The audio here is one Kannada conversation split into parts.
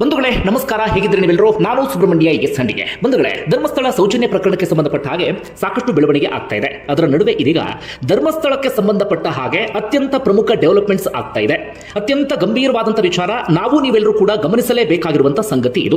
ಬಂಧುಗಳೇ, ನಮಸ್ಕಾರ. ಹೇಗಿದ್ರೆ ನೀವೆಲ್ಲರೂ? ನಾನು ಸುಬ್ರಹ್ಮಣ್ಯ, ಎಸ್ ಹಂಡಿಗೆ. ಬಂಧುಗಳೇ, ಧರ್ಮಸ್ಥಳ ಸೌಜನ್ಯ ಪ್ರಕರಣಕ್ಕೆ ಸಂಬಂಧಪಟ್ಟ ಹಾಗೆ ಸಾಕಷ್ಟು ಬೆಳವಣಿಗೆ ಆಗ್ತಾ ಇದೆ. ಅದರ ನಡುವೆ ಇದೀಗ ಧರ್ಮಸ್ಥಳಕ್ಕೆ ಸಂಬಂಧಪಟ್ಟ ಹಾಗೆ ಅತ್ಯಂತ ಪ್ರಮುಖ ಡೆವಲಪ್ಮೆಂಟ್ಸ್ ಆಗ್ತಾ ಇದೆ. ಅತ್ಯಂತ ಗಂಭೀರವಾದಂತಹ ವಿಚಾರ, ನಾವು ನೀವೆಲ್ಲರೂ ಕೂಡ ಗಮನಿಸಲೇಬೇಕಾಗಿರುವಂತಹ ಸಂಗತಿ ಇದು.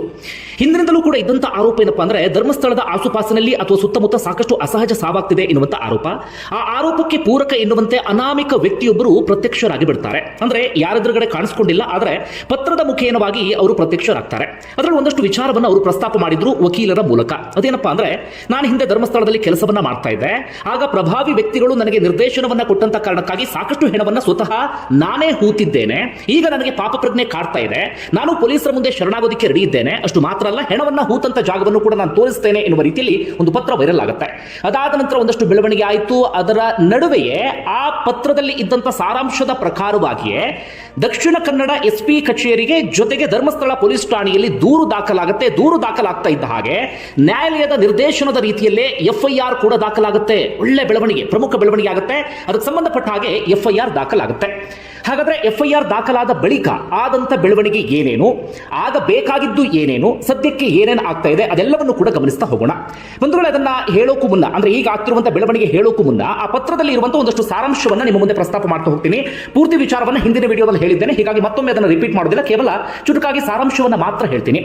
ಹಿಂದಿನಿಂದಲೂ ಕೂಡ ಇದ್ದಂಥ ಆರೋಪ ಏನಪ್ಪಾ ಅಂದ್ರೆ, ಧರ್ಮಸ್ಥಳದ ಆಸುಪಾಸಿನಲ್ಲಿ ಅಥವಾ ಸುತ್ತಮುತ್ತ ಸಾಕಷ್ಟು ಅಸಹಜ ಸಾವಾಗ್ತಿದೆ ಎನ್ನುವಂಥ ಆರೋಪ. ಆ ಆರೋಪಕ್ಕೆ ಪೂರಕ ಎನ್ನುವಂತೆ ಅನಾಮಿಕ ವ್ಯಕ್ತಿಯೊಬ್ಬರು ಪ್ರತ್ಯಕ್ಷರಾಗಿ ಬಿಡ್ತಾರೆ. ಅಂದ್ರೆ ಯಾರೆದುರುಗಡೆ ಕಾಣಿಸ್ಕೊಂಡಿಲ್ಲ, ಆದರೆ ಪತ್ರದ ಮುಖೇನವಾಗಿ ಅವರು ಪ್ರತ್ಯಕ್ಷರಾಗ್ತಾರೆ. ಅದರಲ್ಲಿ ಒಂದಷ್ಟು ವಿಚಾರವನ್ನು ಅವರು ಪ್ರಸ್ತಾಪ ಮಾಡಿದ್ರು ವಕೀಲರ ಮೂಲಕ. ಅದೇನಪ್ಪ ಅಂದ್ರೆ, ನಾನು ಹಿಂದೆ ಧರ್ಮಸ್ಥಳದಲ್ಲಿ ಕೆಲಸವನ್ನ ಮಾಡ್ತಾ ಇದ್ದೆ. ಆಗ ಪ್ರಭಾವಿ ವ್ಯಕ್ತಿಗಳು ನನಗೆ ನಿರ್ದೇಶನವನ್ನ ಕೊಟ್ಟಂತ ಕಾರಣಕ್ಕಾಗಿ ಸಾಕಷ್ಟು ಹೆಣವನ್ನ ಸ್ವತಃ ನಾನೇ ಹೂತಿದ್ದೇನೆ. ಈಗ ನನಗೆ ಪಾಪ ಪ್ರಜ್ಞೆ ಕಾಡ್ತಾ ಇದೆ. ನಾನು ಪೊಲೀಸರ ಮುಂದೆ ಶರಣಾಗೋದಕ್ಕೆ ರೆಡಿ ಇದ್ದೇನೆ. ಅಷ್ಟು ಮಾತ್ರ ಅಲ್ಲ, ಹೆಣವನ್ನ ಹೂತಂತ ಜಾಗವನ್ನು ಕೂಡ ನಾನು ತೋರಿಸ್ತೇನೆ ಎನ್ನುವ ರೀತಿಯಲ್ಲಿ ಒಂದು ಪತ್ರ ವೈರಲ್ ಆಗುತ್ತೆ. ಅದಾದ ನಂತರ ಒಂದಷ್ಟು ಬೆಳವಣಿಗೆ ಆಯಿತು. ಅದರ ನಡುವೆಯೇ ಆ ಪತ್ರದಲ್ಲಿ ಇದ್ದಂತ ಸಾರಾಂಶದ ಪ್ರಕಾರವಾಗಿಯೇ ದಕ್ಷಿಣ ಕನ್ನಡ ಎಸ್ಪಿ ಕಚೇರಿಗೆ ಜೊತೆಗೆ ಧರ್ಮಸ್ಥಳ ಪೊಲೀಸ್ ಠಾಣೆಯಲ್ಲಿ ದೂರು ದಾಖಲಾಗುತ್ತೆ, ದೂರು ದಾಖಲಾಗ್ತಾ ಇದ್ದ ಹಾಗೆ ನ್ಯಾಯಾಲಯದ ನಿರ್ದೇಶನದ ರೀತಿಯಲ್ಲೇ ಎಫ್ಐಆರ್ ಕೂಡ ದಾಖಲಾಗುತ್ತೆ. ಒಳ್ಳೆ ಬೆಳವಣಿಗೆ, ಪ್ರಮುಖ ಬೆಳವಣಿಗೆ ಆಗುತ್ತೆ. ಅದಕ್ಕೆ ಸಂಬಂಧಪಟ್ಟ ಹಾಗೆ ಎಫ್ಐಆರ್ ದಾಖಲಾಗುತ್ತೆ. ಹಾಗಾದ್ರೆ ಆರ್ ದಾಖಲಾದ ಬಳಿಕ ಆದಂತ ಬೆಳವಣಿಗೆ ಏನೇನು? ಆಗಬೇಕಾಗಿದ್ದು ಏನೇನು? ಸದ್ಯಕ್ಕೆ ಏನೇನು ಆಗ್ತಾ ಇದೆ? ಅದೆಲ್ಲವನ್ನು ಕೂಡ ಗಮನಿಸ್ತಾ ಹೋಗೋಣ. ಬಂಧುಗಳು, ಅದನ್ನ ಹೇಳೋಕ್ಕೂ ಮುನ್ನ, ಅಂದ್ರೆ ಈಗ ಆಗ್ತಿರುವಂತಹ ಬೆಳವಣಿಗೆ ಹೇಳೋಕ್ಕೂ ಮುನ್ನ, ಆ ಪತ್ರದಲ್ಲಿ ಇರುವಂತಹ ಒಂದಷ್ಟು ಸಾರಾಂಶವನ್ನ ನಿಮ್ಮ ಮುಂದೆ ಪ್ರಸ್ತಾಪ ಮಾಡ್ತಾ ಹೋಗ್ತೀನಿ. ಪೂರ್ತಿ ವಿಚಾರವನ್ನ ಹಿಂದಿನ ವಿಡಿಯೋದಲ್ಲಿ ಹೇಳಿದ್ದೇನೆ. ಹೀಗಾಗಿ ಮತ್ತೊಮ್ಮೆ ಅದನ್ನು ರಿಪೀಟ್ ಮಾಡೋದಿಲ್ಲ. ಕೇವಲ ಚುಟುಕಾಗಿ ಸಾರಾಂಶವನ್ನ ಮಾತ್ರ ಹೇಳ್ತೀನಿ.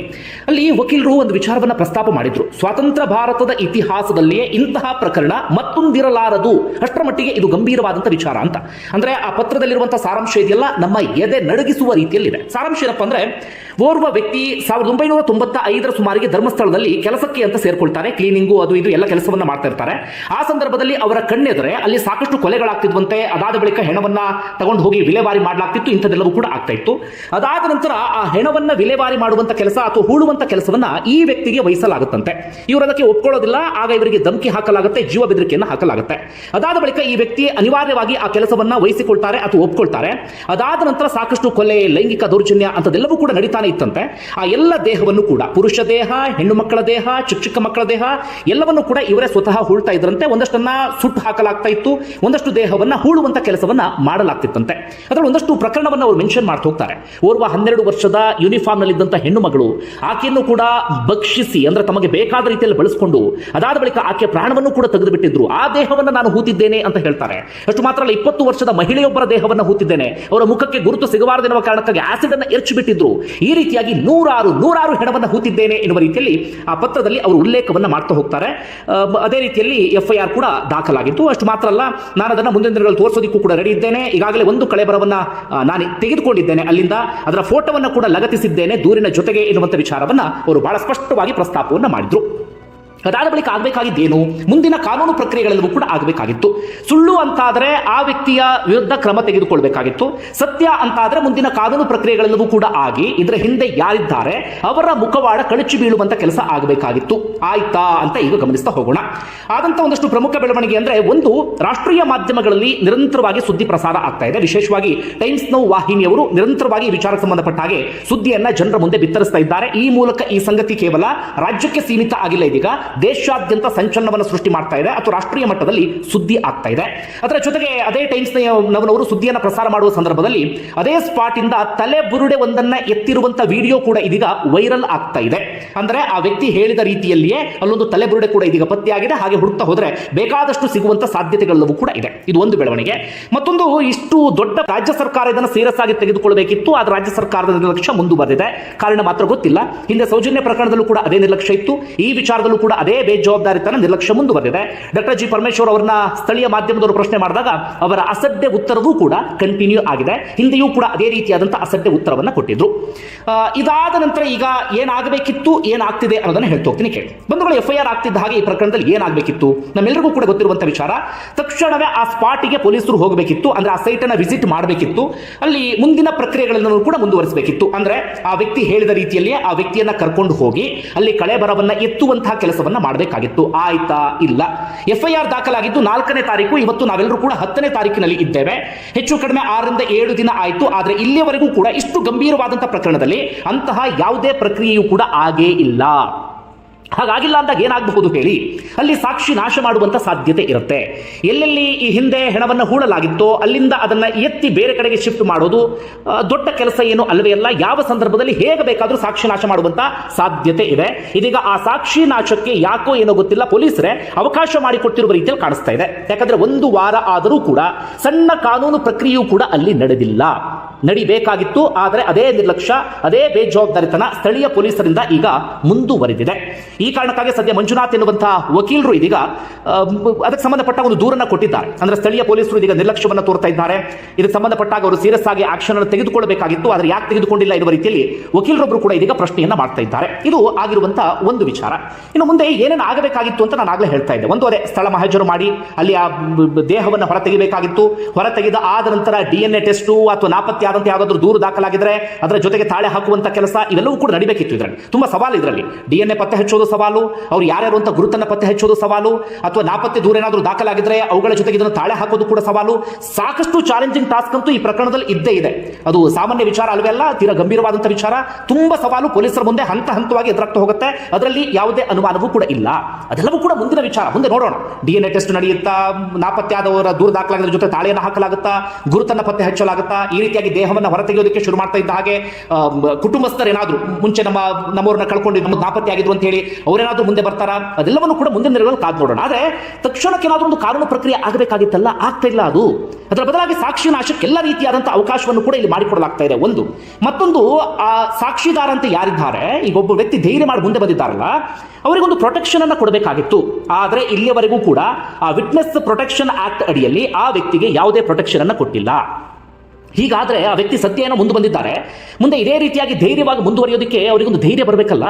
ಅಲ್ಲಿ ವಕೀಲರು ಒಂದು ವಿಚಾರವನ್ನ ಪ್ರಸ್ತಾಪ ಮಾಡಿದ್ರು. ಸ್ವಾತಂತ್ರ್ಯ ಭಾರತದ ಇತಿಹಾಸದಲ್ಲಿಯೇ ಇಂತಹ ಪ್ರಕರಣ ಮತ್ತೊಂದಿರಲಾರದು. ಅಷ್ಟರ ಮಟ್ಟಿಗೆ ಇದು ಗಂಭೀರವಾದಂತಹ ವಿಚಾರ ಅಂತ. ಅಂದ್ರೆ ಆ ಪತ್ರದಲ್ಲಿರುವಂತಹ ಸಾರಾಂಶ ಇದೆಯಲ್ಲ ನಮ್ಮ ಎದೆ ನಡಗಿಸುವ ರೀತಿಯಲ್ಲಿದೆ. ಸಾರಾಂಶ ಏನಪ್ಪ ಅಂದ್ರೆ, ಓರ್ವ ವ್ಯಕ್ತಿ ಸಾವಿರದ ಒಂಬೈನೂರ ತೊಂಬತ್ತ ಐದರ ಸುಮಾರಿಗೆ ಧರ್ಮಸ್ಥಳದಲ್ಲಿ ಕೆಲಸಕ್ಕೆ ಅಂತ ಸೇರ್ಕೊಳ್ತಾರೆ. ಕ್ಲೀನಿಂಗು ಅದು ಇದು ಎಲ್ಲ ಕೆಲಸವನ್ನ ಮಾಡ್ತಾ ಇರ್ತಾರೆ. ಆ ಸಂದರ್ಭದಲ್ಲಿ ಅವರ ಕಣ್ಣೆದರೆ ಅಲ್ಲಿ ಸಾಕಷ್ಟು ಕೊಲೆಗಳಾಗ್ತಿದ್ವಂತೆ, ಅದಾದ ಬಳಿಕ ಹೆಣವನ್ನ ತಗೊಂಡು ಹೋಗಿ ವಿಲೇವಾರಿ ಮಾಡಲಾಗ್ತಿತ್ತು ಇಂಥದೆಲ್ಲವೂ ಕೂಡ ಆಗ್ತಾ ಇತ್ತು. ಅದಾದ ನಂತರ ಆ ಹೆಣವನ್ನ ವಿಲೇವಾರಿ ಮಾಡುವಂತ ಕೆಲಸ ಅಥವಾ ಹೂಳುವಂತ ಕೆಲಸವನ್ನ ಈ ವ್ಯಕ್ತಿಗೆ ವಹಿಸಲಾಗುತ್ತಂತೆ. ಇವರು ಅದಕ್ಕೆ ಒಪ್ಕೊಳ್ಳೋದಿಲ್ಲ, ಆಗ ಇವರಿಗೆ ಧಮಕಿ ಹಾಕಲಾಗುತ್ತೆ, ಜೀವ ಬೆದರಿಕೆಯನ್ನು ಹಾಕಲಾಗುತ್ತೆ. ಅದಾದ ಬಳಿಕ ಈ ವ್ಯಕ್ತಿ ಅನಿವಾರ್ಯವಾಗಿ ಆ ಕೆಲಸವನ್ನ ವಹಿಸಿಕೊಳ್ತಾರೆ ಅಥವಾ ಒಪ್ಕೊಳ್ತಾರೆ. ಅದಾದ ನಂತರ ಸಾಕಷ್ಟು ಕೊಲೆ, ಲೈಂಗಿಕ ದೌರ್ಜನ್ಯ ಅಂತದೆಲ್ಲವೂ ಕೂಡ ನಡೀತಾನೆ ಇತ್ತಂತೆ. ಆ ಎಲ್ಲ ದೇಹವನ್ನು ಕೂಡ, ಪುರುಷ ದೇಹ, ಹೆಣ್ಣು ಮಕ್ಕಳ ದೇಹ, ಚಿಕ್ಕ ಚಿಕ್ಕ ಮಕ್ಕಳ ದೇಹ, ಎಲ್ಲವನ್ನು ಕೂಡ ಇವರೇ ಸ್ವತಃ ಹೂಳ್ತಾ ಇದ್ರಂತೆ. ಒಂದಷ್ಟನ್ನ ಸುಟ್ಟು ಹಾಕಲಾಗ್ತಾ ಇತ್ತು. ಒಂದಷ್ಟು ದೇಹವನ್ನ ಹೂಳುವಂತ ಕೆಲಸವನ್ನ ಮಾಡಲಾಗ್ತಿತ್ತಂತೆ. ಅದರಲ್ಲಿ ಒಂದಷ್ಟು ಪ್ರಕರಣವನ್ನು ಅವರು ಮೆನ್ಷನ್ ಮಾಡ್ತಾ ಹೋಗ್ತಾರೆ. ಓರ್ವ ಹನ್ನೆರಡು ವರ್ಷದ ಯೂನಿಫಾರ್ಮ್ ನಲ್ಲಿದ್ದಂಥ ಹೆಣ್ಣು ಮಗಳು, ಆಕೆಯನ್ನು ಕೂಡ ಭಕ್ಷಿಸಿ, ಅಂದ್ರೆ ತಮಗೆ ಬೇಕಾದ ರೀತಿಯಲ್ಲಿ ಬಳಸಿಕೊಂಡು, ಅದಾದ ಬಳಿಕ ಆಕೆ ಪ್ರಾಣವನ್ನು ಕೂಡ ತೆಗೆದುಬಿಟ್ಟಿದ್ರು. ಆ ದೇಹವನ್ನು ನಾನು ಹೂತಿದ್ದೇನೆ ಅಂತ ಹೇಳ್ತಾರೆ. ಅಷ್ಟು ಮಾತ್ರ ಅಲ್ಲ, ಇಪ್ಪತ್ತು ವರ್ಷದ ಮಹಿಳೆಯೊಬ್ಬರ ದೇಹವನ್ನು ಹೂತಿದ್ದೇನೆ. ಅವರ ಮುಖಕ್ಕೆ ಗುರುತು ಸಿಗಬಾರದೆನ್ನುವ ಕಾರಣಕ್ಕಾಗಿ ಆಸಿಡ್ ಅನ್ನು ಎರಚು ಬಿಟ್ಟಿದ್ರು ಈ ರೀತಿಯಾಗಿ ನೂರಾರು ನೂರಾರು ಹೆಣವನ್ನು ಹೂತಿದ್ದೇನೆ ಎನ್ನುವ ರೀತಿಯಲ್ಲಿ ಆ ಪತ್ರದಲ್ಲಿ ಅವರು ಉಲ್ಲೇಖವನ್ನು ಮಾಡ್ತಾ ಹೋಗ್ತಾರೆ. ಅದೇ ರೀತಿಯಲ್ಲಿ ಎಫ್ಐಆರ್ ಕೂಡ ದಾಖಲಾಗಿತ್ತು. ಅಷ್ಟು ಮಾತ್ರ ಅಲ್ಲ, ನಾನು ಅದನ್ನು ಮುಂದಿನ ದಿನಗಳಲ್ಲಿ ತೋರಿಸೋದಕ್ಕೂ ಕೂಡ ರೆಡಿ ಇದ್ದೇನೆ. ಈಗಾಗಲೇ ಒಂದು ಕಳೆಬರವನ್ನ ನಾನು ತೆಗೆದುಕೊಂಡಿದ್ದೇನೆ ಅಲ್ಲಿಂದ. ಅದರ ಫೋಟೋವನ್ನು ಕೂಡ ಲಗತ್ತಿಸಿದ್ದೇನೆ ದೂರಿನ ಜೊತೆಗೆ ಎನ್ನುವಂಥ ವಿಚಾರವನ್ನ ಅವರು ಬಹಳ ಸ್ಪಷ್ಟವಾಗಿ ಪ್ರಸ್ತಾಪವನ್ನು ಮಾಡಿದ್ರು. ಅದಾದ ಬಳಿಕ ಆಗಬೇಕಾಗಿದ್ದೇನು? ಮುಂದಿನ ಕಾನೂನು ಪ್ರಕ್ರಿಯೆಗಳೆಲ್ಲವೂ ಕೂಡ ಆಗಬೇಕಾಗಿತ್ತು. ಸುಳ್ಳು ಅಂತಾದರೆ ಆ ವ್ಯಕ್ತಿಯ ವಿರುದ್ಧ ಕ್ರಮ ತೆಗೆದುಕೊಳ್ಬೇಕಾಗಿತ್ತು. ಸತ್ಯ ಅಂತಾದರೆ ಮುಂದಿನ ಕಾನೂನು ಪ್ರಕ್ರಿಯೆಗಳೆಲ್ಲವೂ ಕೂಡ ಆಗಿ, ಇದರ ಹಿಂದೆ ಯಾರಿದ್ದಾರೆ, ಅವರ ಮುಖವಾಡ ಕಳಚಿ ಬೀಳುವಂತ ಕೆಲಸ ಆಗಬೇಕಾಗಿತ್ತು. ಆಯ್ತಾ ಅಂತ ಈಗ ಗಮನಿಸ್ತಾ ಹೋಗೋಣ. ಆದಂತ ಒಂದಷ್ಟು ಪ್ರಮುಖ ಬೆಳವಣಿಗೆ ಅಂದ್ರೆ ಒಂದು, ರಾಷ್ಟ್ರೀಯ ಮಾಧ್ಯಮಗಳಲ್ಲಿ ನಿರಂತರವಾಗಿ ಸುದ್ದಿ ಪ್ರಸಾರ ಆಗ್ತಾ ಇದೆ. ವಿಶೇಷವಾಗಿ ಟೈಮ್ಸ್ ನೌ ವಾಹಿನಿಯವರು ನಿರಂತರವಾಗಿ ವಿಚಾರ ಸಂಬಂಧಪಟ್ಟ ಹಾಗೆ ಸುದ್ದಿಯನ್ನ ಜನರ ಮುಂದೆ ಬಿತ್ತರಿಸ್ತಾ ಇದ್ದಾರೆ. ಈ ಮೂಲಕ ಈ ಸಂಗತಿ ಕೇವಲ ರಾಜ್ಯಕ್ಕೆ ಸೀಮಿತ ಆಗಿಲ್ಲ ಇದೀಗ. ದೇಶಾದ್ಯಂತ ಸಂಚಲನವನ್ನು ಸೃಷ್ಟಿ ಮಾಡ್ತಾ ಇದೆ ಅಥವಾ ರಾಷ್ಟ್ರೀಯ ಮಟ್ಟದಲ್ಲಿ ಸುದ್ದಿ ಆಗ್ತಾ ಇದೆ. ಅದರ ಜೊತೆಗೆ ಅದೇ ಟೈಮ್ಸ್ ನವನವರು ಸುದ್ದಿಯನ್ನು ಪ್ರಸಾರ ಮಾಡುವ ಸಂದರ್ಭದಲ್ಲಿ ಅದೇ ಸ್ಪಾಟ್ ಇಂದ ತಲೆ ಬುರುಡೆ ಒಂದನ್ನ ಎತ್ತಿರುವಂತ ವಿಡಿಯೋ ಕೂಡ ಇದೀಗ ವೈರಲ್ ಆಗ್ತಾ ಇದೆ. ಅಂದ್ರೆ ಆ ವ್ಯಕ್ತಿ ಹೇಳಿದ ರೀತಿಯಲ್ಲಿಯೇ ಅಲ್ಲೊಂದು ತಲೆ ಬುರುಡೆ ಕೂಡ ಇದೀಗ ಪತ್ತೆಯಾಗಿದೆ. ಹಾಗೆ ಹುಡುಕ್ತಾ ಹೋದ್ರೆ ಬೇಕಾದಷ್ಟು ಸಿಗುವಂತ ಸಾಧ್ಯತೆಗಳೆಲ್ಲವೂ ಕೂಡ ಇದೆ. ಇದು ಒಂದು ಬೆಳವಣಿಗೆ. ಮತ್ತೊಂದು ಇಷ್ಟು ದೊಡ್ಡ ರಾಜ್ಯ ಸರ್ಕಾರ ಇದನ್ನು ಸೀರಿಯಸ್ ಆಗಿ ತೆಗೆದುಕೊಳ್ಳಬೇಕಿತ್ತು. ಆದ್ರೆ ರಾಜ್ಯ ಸರ್ಕಾರದ ನಿರ್ಲಕ್ಷ್ಯ ಮುಂದುವರೆದಿದೆ. ಕಾರಣ ಮಾತ್ರ ಗೊತ್ತಿಲ್ಲ. ಹಿಂದೆ ಸೌಜನ್ಯ ಪ್ರಕರಣದಲ್ಲೂ ಕೂಡ ಅದೇ ನಿರ್ಲಕ್ಷ್ಯ ಇತ್ತು. ಈ ವಿಚಾರದಲ್ಲೂ ಕೂಡ ಅದೇ ಬೇಜವಾಬ್ದಾರಿತನ ನಿರ್ಲಕ್ಷ್ಯ ಮುಂದುವರೆದಿದೆ. ಡಾಕ್ಟರ್ ಜಿ ಪರಮೇಶ್ವರ್ ಅವರನ್ನ ಸ್ಥಳೀಯ ಮಾಧ್ಯಮದವರು ಪ್ರಶ್ನೆ ಮಾಡಿದಾಗ ಅವರ ಅಸಡ್ಡೆ ಉತ್ತರವೂ ಕೂಡ ಕಂಟಿನ್ಯೂ ಆಗಿದೆ. ಹಿಂದೆಯೂ ಕೂಡ ಅದೇ ರೀತಿಯಾದಂತಹ ಅಸಡ್ಡೆ ಉತ್ತರವನ್ನು ಕೊಟ್ಟಿದ್ರು. ಇದಾದ ನಂತರ ಈಗ ಏನಾಗಬೇಕಿತ್ತು, ಏನಾಗ್ತಿದೆ ಅನ್ನೋದನ್ನು ಹೇಳ್ತಾ ಹೋಗ್ತೀನಿ, ಕೇಳಿ. ಬಂಧುಗಳು ಎಫ್ ಐ ಆರ್ ಆಗ್ತಿದ್ದ ಹಾಗೆ ಈ ಪ್ರಕರಣದಲ್ಲಿ ಏನಾಗಬೇಕಿತ್ತು? ನಮ್ಮೆಲ್ಲರಿಗೂ ಕೂಡ ಗೊತ್ತಿರುವಂತ ವಿಚಾರ, ತಕ್ಷಣವೇ ಆ ಸ್ಪಾಟಿಗೆ ಪೊಲೀಸರು ಹೋಗಬೇಕಿತ್ತು, ಅಂದ್ರೆ ಆ ಸೈಟ್ ಅನ್ನ ವಿಸಿಟ್ ಮಾಡಬೇಕಿತ್ತು, ಅಲ್ಲಿ ಮುಂದಿನ ಪ್ರಕ್ರಿಯೆಗಳನ್ನು ಕೂಡ ಮುಂದುವರಿಸಬೇಕಿತ್ತು. ಅಂದ್ರೆ ಆ ವ್ಯಕ್ತಿ ಹೇಳಿದ ರೀತಿಯಲ್ಲಿ ಆ ವ್ಯಕ್ತಿಯನ್ನ ಕರ್ಕೊಂಡು ಹೋಗಿ, ಅಲ್ಲಿ ಕಳೆ ಬರವನ್ನ ಎತ್ತುವಂತಹ ಕೆಲಸವನ್ನ ಮಾಡಬೇಕಾಗಿತ್ತು. ಆಯ್ತಾ? ಇಲ್ಲ. ಎಫ್ ಐ ಆರ್ ದಾಖಲಾಗಿದ್ದು ನಾಲ್ಕನೇ ತಾರೀಕು, ಇವತ್ತು ನಾವೆಲ್ಲರೂ ಕೂಡ ಹತ್ತನೇ ತಾರೀಕಿನಲ್ಲಿ ಇದ್ದೇವೆ. ಹೆಚ್ಚು ಕಡಿಮೆ ಆರರಿಂದ ಏಳು ದಿನ ಆಯಿತು. ಆದರೆ ಇಲ್ಲಿಯವರೆಗೂ ಕೂಡ ಇಷ್ಟು ಗಂಭೀರವಾದಂತಹ ಪ್ರಕರಣದಲ್ಲಿ ಅಂತಹ ಯಾವುದೇ ಪ್ರಕ್ರಿಯೆಯೂ ಕೂಡ ಆಗೇ ಇಲ್ಲ. ಹಾಗಾಗಿಲ್ಲ ಅಂದಾಗ ಏನಾಗಬಹುದು ಹೇಳಿ? ಅಲ್ಲಿ ಸಾಕ್ಷಿ ನಾಶ ಮಾಡುವಂತ ಸಾಧ್ಯತೆ ಇರುತ್ತೆ. ಎಲ್ಲೆಲ್ಲಿ ಈ ಹಿಂದೆ ಹೆಣವನ್ನು ಹೂಡಲಾಗಿತ್ತೋ ಅಲ್ಲಿಂದ ಅದನ್ನ ಎತ್ತಿ ಬೇರೆ ಕಡೆಗೆ ಶಿಫ್ಟ್ ಮಾಡೋದು ದೊಡ್ಡ ಕೆಲಸ ಏನು ಅಲ್ಲವೇ ಅಲ್ಲ, ಯಾವ ಸಂದರ್ಭದಲ್ಲಿ ಹೇಗೆ ಬೇಕಾದರೂ ಸಾಕ್ಷಿ ನಾಶ ಮಾಡುವಂತ ಸಾಧ್ಯತೆ ಇದೆ. ಇದೀಗ ಆ ಸಾಕ್ಷಿ ನಾಶಕ್ಕೆ ಯಾಕೋ ಏನೋ ಗೊತ್ತಿಲ್ಲ, ಪೊಲೀಸರೇ ಅವಕಾಶ ಮಾಡಿಕೊಟ್ಟಿರುವ ರೀತಿಯಲ್ಲಿ ಕಾಣಿಸ್ತಾ ಇದೆ. ಯಾಕಂದ್ರೆ ಒಂದು ವಾರ ಆದರೂ ಕೂಡ ಸಣ್ಣ ಕಾನೂನು ಪ್ರಕ್ರಿಯೆಯೂ ಕೂಡ ಅಲ್ಲಿ ನಡೆದಿಲ್ಲ. ನಡಿಬೇಕಾಗಿತ್ತು, ಆದರೆ ಅದೇ ನಿರ್ಲಕ್ಷ್ಯ, ಅದೇ ಬೇಜವಾಬ್ದಾರಿತನ ಸ್ಥಳೀಯ ಪೊಲೀಸರಿಂದ ಈಗ ಮುಂದುವರೆದಿದೆ. ಈ ಕಾರಣಕ್ಕಾಗಿ ಸದ್ಯ ಮಂಜುನಾಥ್ ಎನ್ನುವಂತಹ ವಕೀಲರು ಇದೀಗ ಅದಕ್ಕೆ ಸಂಬಂಧಪಟ್ಟ ಒಂದು ದೂರನ್ನು ಕೊಟ್ಟಿದ್ದಾರೆ. ಅಂದ್ರೆ ಸ್ಥಳೀಯ ಪೊಲೀಸರು ಇದೀಗ ನಿರ್ಲಕ್ಷ್ಯವನ್ನು ತೋರ್ತಾ ಇದ್ದಾರೆ. ಇದಕ್ಕೆ ಸಂಬಂಧಪಟ್ಟಾಗ ಅವರು ಸೀರಿಯಸ್ ಆಗಿ ಆಕ್ಷನ್ ಅನ್ನು ತೆಗೆದುಕೊಳ್ಳಬೇಕಾಗಿತ್ತು ಆದರೆ ಯಾಕೆ ತೆಗೆದುಕೊಂಡಿಲ್ಲ ಎನ್ನುವ ರೀತಿಯಲ್ಲಿ ವಕೀಲರೊಬ್ಬರು ಕೂಡ ಇದೀಗ ಪ್ರಶ್ನೆಯನ್ನು ಮಾಡ್ತಾ ಇದ್ದಾರೆ. ಇದು ಆಗಿರುವಂತಹ ಒಂದು ವಿಚಾರ. ಇನ್ನು ಮುಂದೆ ಏನೇನು ಆಗಬೇಕಾಗಿತ್ತು ಅಂತ ನಾನು ಆಗಲೇ ಹೇಳ್ತಾ ಇದ್ದೆ. ಒಂದು ಅದೇ ಸ್ಥಳ ಮಹಜರು ಮಾಡಿ, ಅಲ್ಲಿ ಆ ದೇಹವನ್ನು ಹೊರ ತೆಗಿಬೇಕಾಗಿತ್ತು ಹೊರ ತೆಗೆದ ಆದ ನಂತರ ಡಿ ಎನ್ ಎ ಟೆಸ್ಟು ಅಥವಾ ನಾಪತ್ತೆ ಆದಂತ ಯಾವುದಾದ್ರೂ ದೂರು ದಾಖಲಾಗಿದ್ರೆ ಅದರ ಜೊತೆಗೆ ತಾಳೆ ಹಾಕುವಂತ ಕೆಲಸ ಇವೆಲ್ಲವೂ ಕೂಡ ನಡಿಬೇಕಿತ್ತು ಇದರಲ್ಲಿ. ತುಂಬಾ ಸವಾಲು ಇದರಲ್ಲಿ. ಡಿ ಎನ್ ಎ ಪತ್ತೆ ಹಚ್ಚೋದು ಸವಾಲು, ಅವ್ರು ಯಾರ್ಯಾರು ಅಂತ ಗುರುತನ್ನ ಪತ್ತೆ ಹಚ್ಚೋದು ಸವಾಲು, ಅಥವಾ ನಾಪತ್ತೆ ದೂರ ಏನಾದರೂ ದಾಖಲಾಗಿದ್ರೆ ಅವುಗಳ ಜೊತೆಗೆ ಇದನ್ನು ತಾಳೆ ಹಾಕೋದು ಕೂಡ ಸವಾಲು. ಸಾಕಷ್ಟು ಚಾಲೆಂಜಿಂಗ್ ಟಾಸ್ಕ್ ಅಂತೂ ಈ ಪ್ರಕರಣದಲ್ಲಿ ಇದ್ದೇ ಇದೆ. ಅದು ಸಾಮಾನ್ಯ ವಿಚಾರ ಅಲ್ವೇ ಅಲ್ಲ, ತೀರಾ ಗಂಭೀರವಾದಂತಹ ವಿಚಾರ. ತುಂಬಾ ಸವಾಲು ಪೊಲೀಸರ ಮುಂದೆ ಹಂತ ಹಂತವಾಗಿ ಎದುರಾಗ್ತಾ ಹೋಗುತ್ತೆ. ಅದರಲ್ಲಿ ಯಾವುದೇ ಅನುಮಾನವೂ ಕೂಡ ಇಲ್ಲ. ಅದೆಲ್ಲವೂ ಕೂಡ ಮುಂದಿನ ವಿಚಾರ. ಮುಂದೆ ನೋಡೋಣ. ಡಿ ಎನ್ ಎ ಟೆಸ್ಟ್ ನಡೆಯುತ್ತಾ? ನಾಪತ್ತೆ ಆದವರ ದೂರ ದಾಖಲಾಗಿದ್ರ ಜೊತೆ ತಾಳೆಯನ್ನು ಹಾಕಲಾಗುತ್ತಾ? ಗುರುತನ್ನ ಪತ್ತೆ ಹಚ್ಚಲಾಗುತ್ತಾ? ಈ ರೀತಿಯಾಗಿ ದೇಹವನ್ನು ಹೊರತೆಗೆಯೋದಕ್ಕೆ ಶುರು ಮಾಡ್ತಾ ಇದ್ದ ಹಾಗೆ ಕುಟುಂಬಸ್ಥರೇನಾದರೂ, ಮುಂಚೆ ನಮ್ಮ, ನಮ್ಮವ್ರನ್ನ ಕಳ್ಕೊಂಡು ನಮ್ಮ ನಾಪತ್ತೆ ಆಗಿದ್ರು ಅಂತ ಹೇಳಿ ಅವರೇನಾದರೂ ಮುಂದೆ ಬರ್ತಾರಾ? ಅದೆಲ್ಲವನ್ನು ಕೂಡ ಮುಂದೆ ದಿನಗಳಲ್ಲಿ ಕಾದು ನೋಡೋಣ. ಆದರೆ ತಕ್ಷಣಕ್ಕೆ ಏನಾದರೂ ಒಂದು ಕಾನೂನು ಪ್ರಕ್ರಿಯೆ ಆಗಬೇಕಾಗಿತ್ತಲ್ಲ, ಆಗ್ತಾ ಇಲ್ಲ ಅದು. ಅದರ ಬದಲಾಗಿ ಸಾಕ್ಷಿ ನಾಶಕ್ಕೆ ಎಲ್ಲ ರೀತಿಯಾದಂಥ ಅವಕಾಶವನ್ನು ಕೂಡ ಇಲ್ಲಿ ಮಾಡಿಕೊಡಲಾಗ್ತಾ ಇದೆ. ಒಂದು, ಮತ್ತೊಂದು, ಆ ಸಾಕ್ಷಿದಾರ ಅಂತ ಯಾರಿದ್ದಾರೆ? ಈಗ ಒಬ್ಬ ವ್ಯಕ್ತಿ ಧೈರ್ಯ ಮಾಡಿ ಮುಂದೆ ಬಂದಿದ್ದಾರಲ್ಲ, ಅವರಿಗೊಂದು ಪ್ರೊಟೆಕ್ಷನ್ ಅನ್ನು ಕೊಡಬೇಕಾಗಿತ್ತು. ಆದರೆ ಇಲ್ಲಿಯವರೆಗೂ ಕೂಡ ಆ ವಿಟ್ನೆಸ್ ಪ್ರೊಟೆಕ್ಷನ್ ಆಕ್ಟ್ ಅಡಿಯಲ್ಲಿ ಆ ವ್ಯಕ್ತಿಗೆ ಯಾವುದೇ ಪ್ರೊಟೆಕ್ಷನ್ ಅನ್ನು ಕೊಟ್ಟಿಲ್ಲ. ಹೀಗಾದ್ರೆ ಆ ವ್ಯಕ್ತಿ ಸತ್ಯ ಏನೋ ಮುಂದೆ ಬಂದಿದ್ದಾರೆ. ಮುಂದೆ ಇದೇ ರೀತಿಯಾಗಿ ಧೈರ್ಯವಾಗಿ ಮುಂದುವರಿಯೋದಕ್ಕೆ ಅವರಿಗೊಂದು ಧೈರ್ಯ ಬರಬೇಕಲ್ಲ?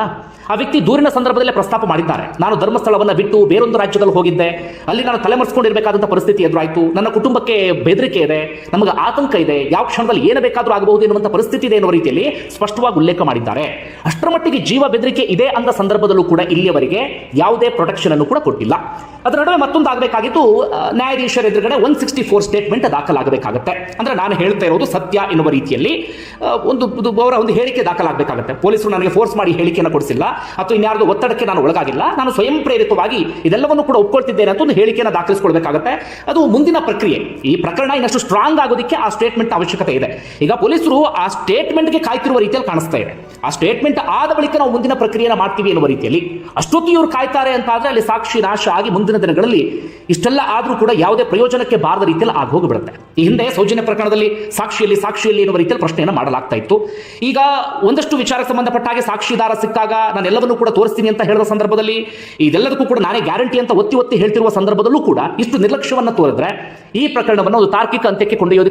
ಆ ವ್ಯಕ್ತಿ ದೂರಿನ ಸಂದರ್ಭದಲ್ಲೇ ಪ್ರಸ್ತಾಪ ಮಾಡಿದ್ದಾರೆ. ನಾನು ಧರ್ಮಸ್ಥಳವನ್ನು ಬಿಟ್ಟು ಬೇರೊಂದು ರಾಜ್ಯದಲ್ಲಿ ಹೋಗಿದ್ದೆ. ಅಲ್ಲಿ ನಾನು ತಲೆಮರೆಸ್ಕೊಂಡಿರಬೇಕಾದಂಥ ಪರಿಸ್ಥಿತಿ ಎದುರಾಯಿತು. ನನ್ನ ಕುಟುಂಬಕ್ಕೆ ಬೆದರಿಕೆ ಇದೆ. ನಮಗೆ ಆತಂಕ ಇದೆ. ಯಾವ ಕ್ಷಣದಲ್ಲಿ ಏನು ಬೇಕಾದರೂ ಆಗಬಹುದು ಎನ್ನುವಂಥ ಪರಿಸ್ಥಿತಿ ಇದೆ ಎನ್ನುವ ರೀತಿಯಲ್ಲಿ ಸ್ಪಷ್ಟವಾಗಿ ಉಲ್ಲೇಖ ಮಾಡಿದ್ದಾರೆ. ಅಷ್ಟರ ಮಟ್ಟಿಗೆ ಜೀವ ಬೆದರಿಕೆ ಇದೆ ಅಂದ ಸಂದರ್ಭದಲ್ಲೂ ಕೂಡ ಇಲ್ಲಿಯವರೆಗೆ ಯಾವುದೇ ಪ್ರೊಟೆಕ್ಷನ್ ಅನ್ನು ಕೂಡ ಕೊಟ್ಟಿಲ್ಲ. ಅದರ ನಡುವೆ ಮತ್ತೊಂದು ಆಗಬೇಕಾಗಿತ್ತು ನ್ಯಾಯಾಧೀಶರ ಎದುರುಗಡೆ ಒನ್ ಸಿಕ್ಸ್ಟಿ ಫೋರ್ ಸ್ಟೇಟ್ಮೆಂಟ್ ದಾಖಲಾಗಬೇಕಾಗುತ್ತೆ. ಅಂದ್ರೆ ನಾನು ಹೇಳ್ತಾ ಇರೋದು ಸತ್ಯ ಎನ್ನುವ ರೀತಿಯಲ್ಲಿ ಒಂದು ಅವರ ಒಂದು ಹೇಳಿಕೆ ದಾಖಲಾಗಬೇಕಾಗುತ್ತೆ. ಪೊಲೀಸರು ನನಗೆ ಫೋರ್ಸ್ ಮಾಡಿ ಹೇಳಿಕೆಯನ್ನು ಕೊಡಿಸಿಲ್ಲ, ಅಥವಾ ಇನ್ಯಾರ್ದು ಒತ್ತಡಕ್ಕೆ ನಾನು ಒಳಗಾಗಿಲ್ಲ, ನಾನು ಸ್ವಯಂ ಪ್ರೇರಿತವಾಗಿ ಇದೆಲ್ಲವನ್ನು ಕೂಡ ಒಪ್ಕೊಳ್ತಿದ್ದೇನೆ ಅಂತ ಒಂದು ಹೇಳಿಕೆಯನ್ನು ದಾಖಲಿಸಿಕೊಳ್ಬೇಕಾಗುತ್ತೆ. ಅದು ಮುಂದಿನ ಪ್ರಕ್ರಿಯೆ. ಈ ಪ್ರಕರಣ ಇನ್ನಷ್ಟು ಸ್ಟ್ರಾಂಗ್ ಆಗೋದಕ್ಕೆ ಆ ಸ್ಟೇಟ್ಮೆಂಟ್ ಅವಶ್ಯಕತೆ ಇದೆ. ಈಗ ಪೊಲೀಸರು ಆ ಸ್ಟೇಟ್ಮೆಂಟ್ಗೆ ಕಾಯ್ತಿರುವ ರೀತಿಯಲ್ಲಿ ಕಾಣಿಸ್ತಾ ಇದೆ. ಆ ಸ್ಟೇಟ್ಮೆಂಟ್ ಆದ ಬಳಿಕ ನಾವು ಮುಂದಿನ ಪ್ರಕ್ರಿಯೆನ ಮಾಡ್ತೀವಿ ಎನ್ನುವ ರೀತಿಯಲ್ಲಿ, ಅಷ್ಟೊತ್ತು ಇವರು ಕಾಯ್ತಾರೆ ಅಂತ ಆದ್ರೆ ಅಲ್ಲಿ ಸಾಕ್ಷಿ ನಾಶ ಆಗಿ ಮುಂದಿನ ದಿನಗಳಲ್ಲಿ ಇಷ್ಟೆಲ್ಲ ಆದರೂ ಕೂಡ ಯಾವುದೇ ಪ್ರಯೋಜನಕ್ಕೆ ಬಾರದ ರೀತಿಯಲ್ಲಿ ಆಗಿ ಹೋಗಿಬಿಡುತ್ತೆ ಈ ಹಿಂದೆ ಸೌಜನ್ಯ ಪ್ರಕರಣದಲ್ಲಿ ಸಾಕ್ಷಿಯಲ್ಲಿ ಸಾಕ್ಷಿಯಲ್ಲಿ ಎನ್ನುವ ರೀತಿಯಲ್ಲಿ ಪ್ರಶ್ನೆಯನ್ನು ಮಾಡಲಾಗ್ತಾ ಇತ್ತು. ಈಗ ಒಂದಷ್ಟು ವಿಚಾರಕ್ಕೆ ಸಂಬಂಧಪಟ್ಟ ಹಾಗೆ ಸಾಕ್ಷಿದಾರ ಸಿಕ್ಕಾಗ ನಾನು ಎಲ್ಲವನ್ನೂ ಕೂಡ ತೋರಿಸ್ತೀನಿ ಅಂತ ಹೇಳಿದ ಸಂದರ್ಭದಲ್ಲಿ, ಇದೆಲ್ಲದಕ್ಕೂ ಕೂಡ ನಾನೇ ಗ್ಯಾರಂಟಿ ಅಂತ ಒತ್ತಿ ಒತ್ತಿ ಹೇಳ್ತಿರುವ ಸಂದರ್ಭದಲ್ಲೂ ಕೂಡ ಇಷ್ಟು ನಿರ್ಲಕ್ಷ್ಯವನ್ನು ತೋರಿದ್ರೆ ಈ ಪ್ರಕರಣವನ್ನು ಒಂದು ತಾರ್ಕಿಕ ಅಂತ್ಯಕ್ಕೆ ಕೊಂಡೊಯ್ಯೋದಕ್ಕೆ